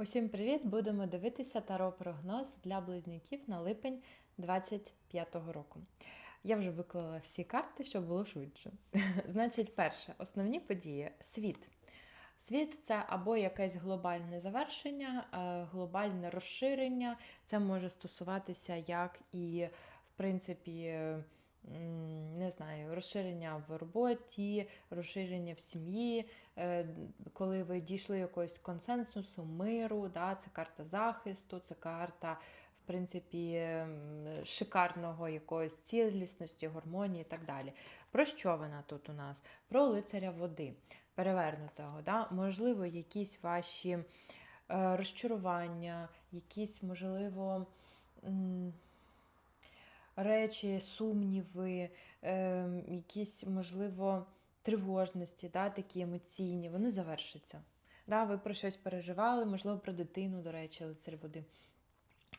Усім привіт! Будемо дивитися таро прогноз для близнюків на липень 25-го року. Я вже виклала всі карти, щоб було швидше. Значить, перше, основні події світ. Світ це або якесь глобальне завершення, е, глобальне розширення. Це може стосуватися як і, в принципі, не знаю, розширення в роботі, розширення в сім'ї, е, коли ви дійшли якогось консенсусу, миру, да, це карта захисту, це карта, в принципі, шикарного якоїсь цілісності, гармонії і так далі. Про що вона тут у нас? Про лицаря води, перевернутого. Да? Можливо, якісь ваші е, розчарування, якісь, можливо, речі, сумніви, е, якісь, можливо, тривожності, да, такі емоційні, вони завершаться. Да, ви про щось переживали, можливо, про дитину, до речі, лицар води.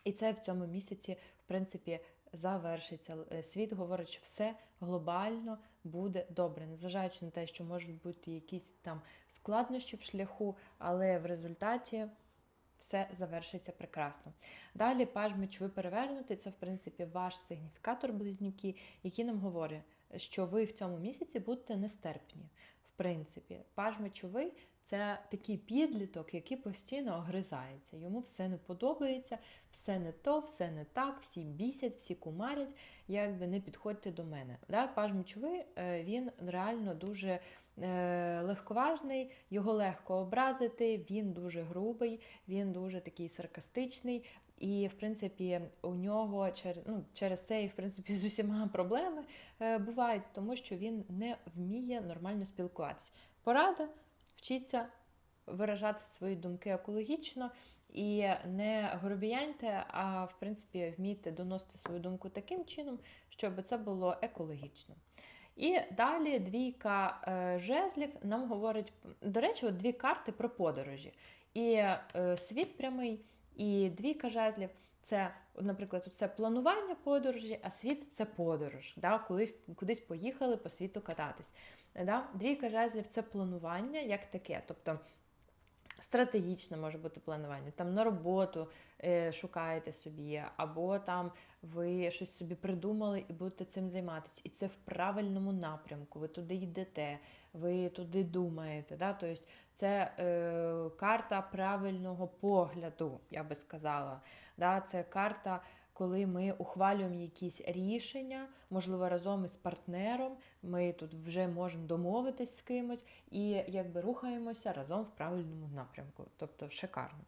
І це в цьому місяці, в принципі, завершиться. Е, Світ говорить, що все глобально буде добре, незважаючи на те, що можуть бути якісь там складнощі в шляху, але в результаті все завершиться прекрасно. Далі паж мечви перевернути це, в принципі, ваш сигніфікатор близнюки, який нам говорить, що ви в цьому місяці будете нестерпні. В принципі, паж мечовий це такий підліток, який постійно огризається. Йому все не подобається, все не то, все не так, всі бісять, всі кумарять, якби не підходьте до мене. Да? Паж мечовий, е, він реально дуже е, легковажний, його легко образити, він дуже грубий, він дуже такий саркастичний. І, в принципі, у нього через, ну, через це і в принципі з усіма проблеми е, бувають, тому що він не вміє нормально спілкуватися. Порада вчіться виражати свої думки екологічно і не грубіяньте, а в принципі вмійте доносити свою думку таким чином, щоб це було екологічно. І далі двійка е, жезлів нам говорить, до речі, от дві карти про подорожі. І е, світ прямий, і двійка жезлів це, наприклад, це планування подорожі, а світ це подорож. Да? Колись, кудись поїхали по світу кататись. Да? Двійка жезлів це планування як таке. Тобто Стратегічне може бути планування, там на роботу е, шукаєте собі, або там ви щось собі придумали і будете цим займатися. І це в правильному напрямку. Ви туди йдете, ви туди думаєте. Да? Тобто це е, карта правильного погляду, я би сказала. Да? Це карта коли ми ухвалюємо якісь рішення, можливо, разом із партнером, ми тут вже можемо домовитись з кимось і якби рухаємося разом в правильному напрямку. Тобто шикарно.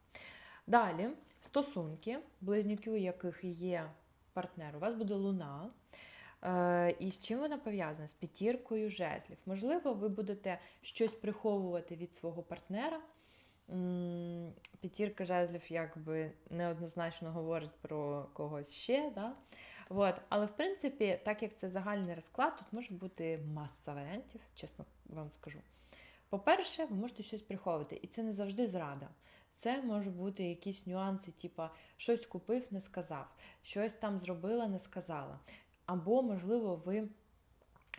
Далі, стосунки, близнюки, у яких є партнер, у вас буде луна. Е, І з чим вона пов'язана? З п'ятіркою жезлів. Можливо, ви будете щось приховувати від свого партнера. П'ятірка жезлів якби неоднозначно говорить про когось ще. Да? От. Але в принципі, так як це загальний розклад, тут може бути маса варіантів, чесно вам скажу. По-перше, ви можете щось приховувати, і це не завжди зрада. Це може бути якісь нюанси, типа щось купив, не сказав, щось там зробила, не сказала. Або, можливо, ви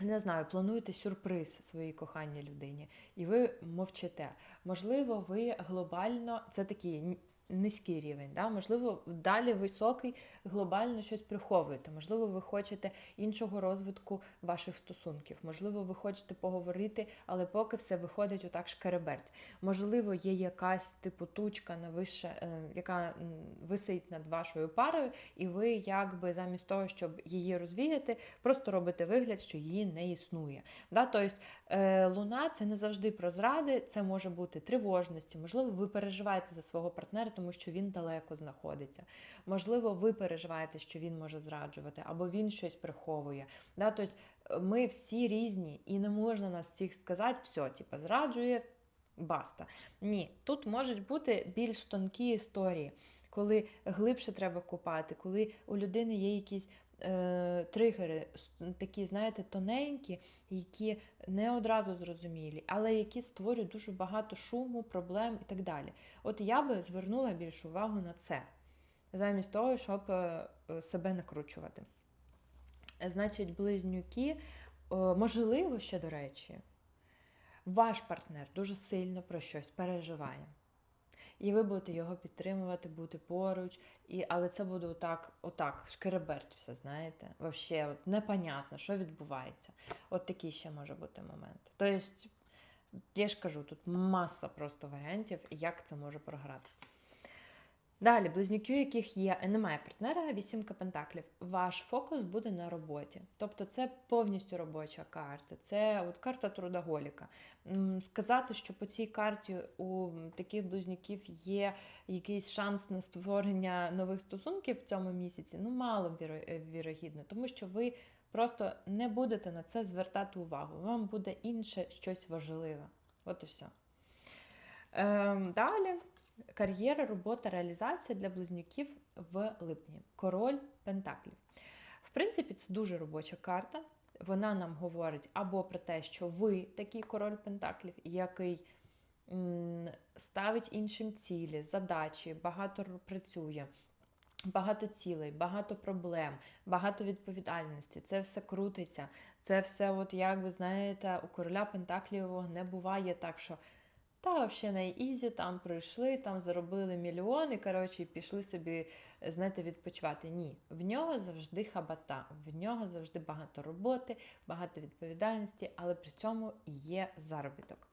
не знаю, плануєте сюрприз своїй коханій людині, і ви мовчите. Можливо, ви глобально, це такий низький рівень, да? можливо, далі високий, глобально щось приховуєте. Можливо, ви хочете іншого розвитку ваших стосунків. Можливо, ви хочете поговорити, але поки все виходить отак шкереберть. Можливо, є якась типу тучка на вище, е, яка висить над вашою парою, і ви, якби замість того, щоб її розвіяти, просто робите вигляд, що її не існує. Да? Тобто е, луна це не завжди про зради, це може бути тривожності. Можливо, ви переживаєте за свого партнера, тому що він далеко знаходиться. Можливо, ви переживаєте, що він може зраджувати, або він щось приховує. Да? Тобто ми всі різні, і не можна нас всіх сказати, все, типу, зраджує. Баста. Ні, тут можуть бути більш тонкі історії, коли глибше треба купати, коли у людини є якісь е, тригери, такі, знаєте, тоненькі, які не одразу зрозумілі, але які створюють дуже багато шуму, проблем і так далі. От я би звернула більшу увагу на це, замість того, щоб е, е, себе накручувати. Е, Значить, близнюки, е, можливо, ще до речі, ваш партнер дуже сильно про щось переживає. І ви будете його підтримувати, бути поруч. І, але це буде отак, отак, шкереберть все, знаєте. Вообще, от непонятно, що відбувається. От такий ще може бути момент. Тобто, я ж кажу, тут маса просто варіантів, як це може програтися. Далі, близнюки, у яких є немає партнера, вісімка пентаклів. Ваш фокус буде на роботі. Тобто це повністю робоча карта, це от карта трудоголіка. Сказати, що по цій карті у таких близнюків є якийсь шанс на створення нових стосунків в цьому місяці, ну мало е, вірогідно, тому що ви просто не будете на це звертати увагу. Вам буде інше щось важливе. От і все. Ем, далі кар'єра, робота, реалізація для близнюків в липні. Король Пентаклів. В принципі, це дуже робоча карта. Вона нам говорить або про те, що ви такий король Пентаклів, який ставить іншим цілі, задачі, багато працює. Багато цілей, багато проблем, багато відповідальності. Це все крутиться. Це все, от як ви знаєте, у короля Пентаклівого не буває так, що та взагалі на ізі, там пройшли, там заробили мільйони, коротше, і пішли собі, знаєте, відпочивати. Ні, в нього завжди хабата, в нього завжди багато роботи, багато відповідальності, але при цьому є заробіток.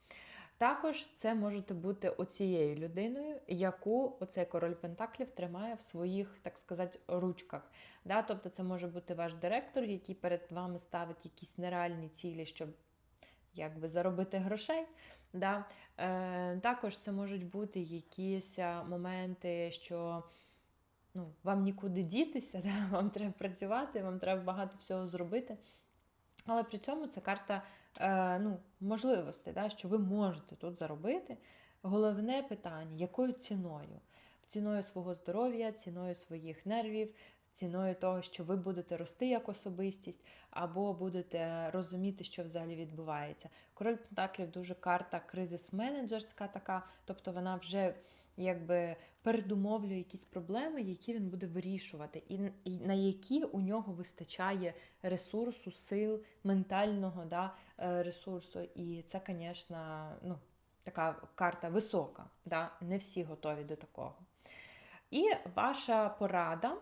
Також це можете бути оцією людиною, яку оцей король Пентаклів тримає в своїх, так сказати, ручках. Да? Тобто це може бути ваш директор, який перед вами ставить якісь нереальні цілі, щоб якби заробити грошей. Да? Е, також це можуть бути якісь моменти, що ну, вам нікуди дітися, да? вам треба працювати, вам треба багато всього зробити. Але при цьому це карта е, ну, можливостей, да? що ви можете тут заробити. Головне питання, якою ціною? Ціною свого здоров'я, ціною своїх нервів, ціною того, що ви будете рости як особистість, або будете розуміти, що взагалі відбувається. Король Пентаклів дуже карта кризис-менеджерська така, тобто вона вже якби передумовлює якісь проблеми, які він буде вирішувати, і, на які у нього вистачає ресурсу, сил, ментального да, е, ресурсу. І це, звісно, ну, така карта висока. Да? Не всі готові до такого. І ваша порада,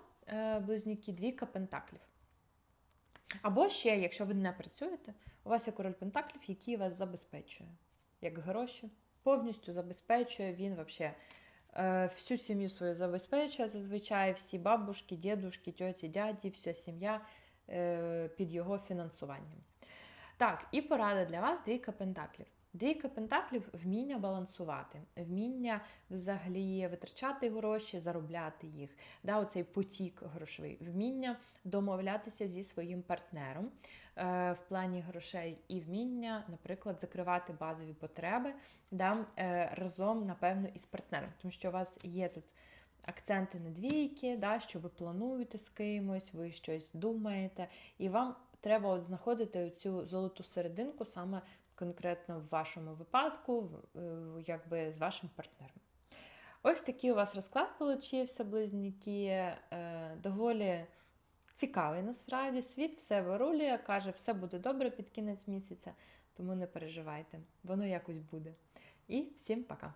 близнюки, двійка пентаклів. Або ще, якщо ви не працюєте, у вас є король пентаклів, який вас забезпечує, як гроші, повністю забезпечує він взагалі всю сім'ю свою забезпечує зазвичай, всі бабушки, дідушки, тьоті, дяді, вся сім'я е, під його фінансуванням. Так, і порада для вас двійка пентаклів. Двійка пентаклів вміння балансувати, вміння взагалі витрачати гроші, заробляти їх. Да, Оцей потік грошовий, вміння домовлятися зі своїм партнером е, в плані грошей, і вміння, наприклад, закривати базові потреби да, е, разом, напевно, із партнером. Тому що у вас є тут акценти на двійки, да, що ви плануєте з кимось, ви щось думаєте, і вам треба от знаходити цю золоту серединку саме конкретно в вашому випадку, е, якби з вашим партнером. Ось такий у вас розклад получився, близнюки. Е, доволі цікавий насправді. Світ все вирулює, каже, все буде добре під кінець місяця, тому не переживайте, воно якось буде. І всім пока!